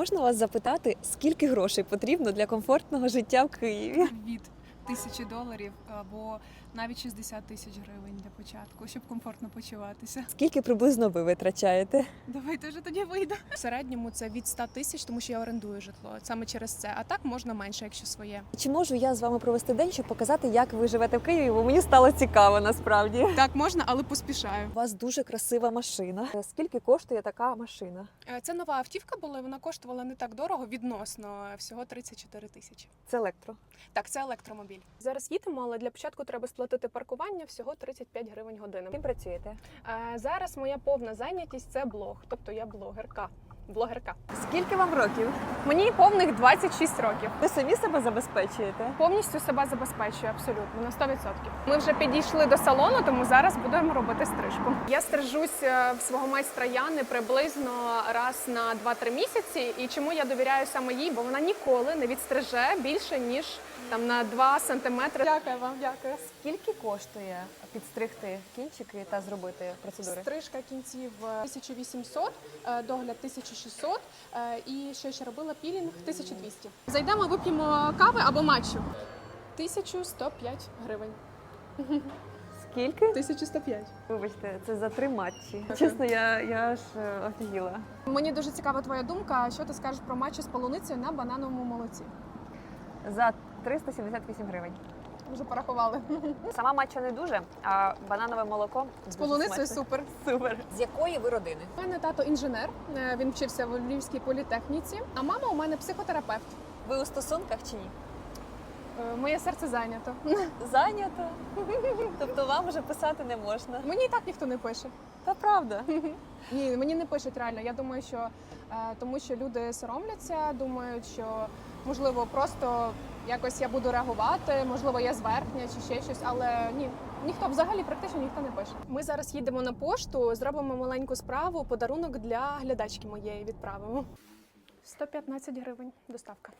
Можна вас запитати, скільки грошей потрібно для комфортного життя в Києві? від тисячі доларів або навіть 60 тисяч гривень для початку, щоб комфортно почуватися. Скільки приблизно ви витрачаєте? Давайте вже тоді вийду. В середньому це від 100 тисяч, тому що я орендую житло саме через це. А так можна менше, якщо своє. Чи можу я з вами провести день, щоб показати, як ви живете в Києві? Бо мені стало цікаво насправді. Так можна, але поспішаю. У вас дуже красива машина. Скільки коштує така машина? Е, Це нова автівка була. Вона коштувала не так дорого відносно всього 34 тисячі. Це електро. Так, це електромобіль. Зараз їдемо, але для початку треба сплатити паркування всього 35 гривень години. Ким працюєте? Е, Зараз моя повна зайнятість це блог, тобто я блогерка. Блогерка. Скільки вам років? Мені повних 26 років. Ви самі себе забезпечуєте? Повністю себе забезпечую абсолютно на 100%. Ми вже підійшли до салону, тому зараз будемо робити стрижку. Я стрижусь е, в свого майстра Яни приблизно раз на 2-3 місяці. І чому я довіряю саме їй? Бо вона ніколи не відстриже більше ніж там на 2 сантиметри. Дякую вам, дякую. Скільки коштує підстригти кінчики та зробити процедури? Стрижка кінців е, 1800, е, догляд 1600 е, і що ще робила пілінг 1200. Зайдемо, вип'ємо кави або матчу. 1105 гривень. Скільки? 1105. Вибачте, це за три матчі. Чесно, я, я аж е, офігіла. Мені дуже цікава твоя думка. Що ти скажеш про матчі з полуницею на банановому молоці? За 378 гривень. Вже порахували. Сама матча не дуже, а бананове молоко З полуницею супер. Супер. З якої ви родини? У мене тато інженер. е, Він вчився в Львівській політехніці. А мама у мене психотерапевт. Ви у стосунках чи ні? Е, Моє серце зайнято. Зайнято. Тобто вам вже писати не можна. Мені і так ніхто не пише. Та правда. Ні, мені не пишуть реально. Я думаю, що е, тому, що люди соромляться, думають, що можливо просто якось я буду реагувати, можливо, я зверхня чи ще щось, але ні. Ніхто взагалі практично ніхто не пише. Ми зараз їдемо на пошту, зробимо маленьку справу, подарунок для глядачки моєї відправимо. 115 гривень доставка.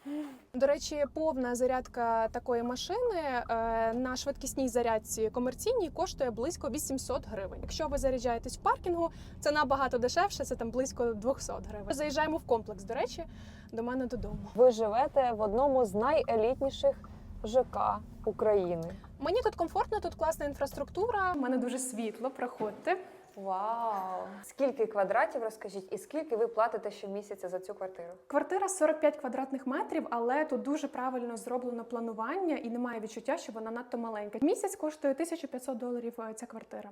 До речі, повна зарядка такої машини е, на швидкісній зарядці комерційній коштує близько 800 гривень. Якщо ви заряджаєтесь в паркінгу, це набагато дешевше, це там близько 200 гривень. Заїжджаємо в комплекс. До речі, до мене додому. Ви живете в одному з найелітніших ЖК України. Мені тут комфортно, тут класна інфраструктура. У мене дуже світло. Проходьте. Вау! Скільки квадратів розкажіть, і скільки ви платите щомісяця за цю квартиру? Квартира 45 квадратних метрів, але тут дуже правильно зроблено планування і немає відчуття, що вона надто маленька. Місяць коштує 1500 доларів е, ця квартира.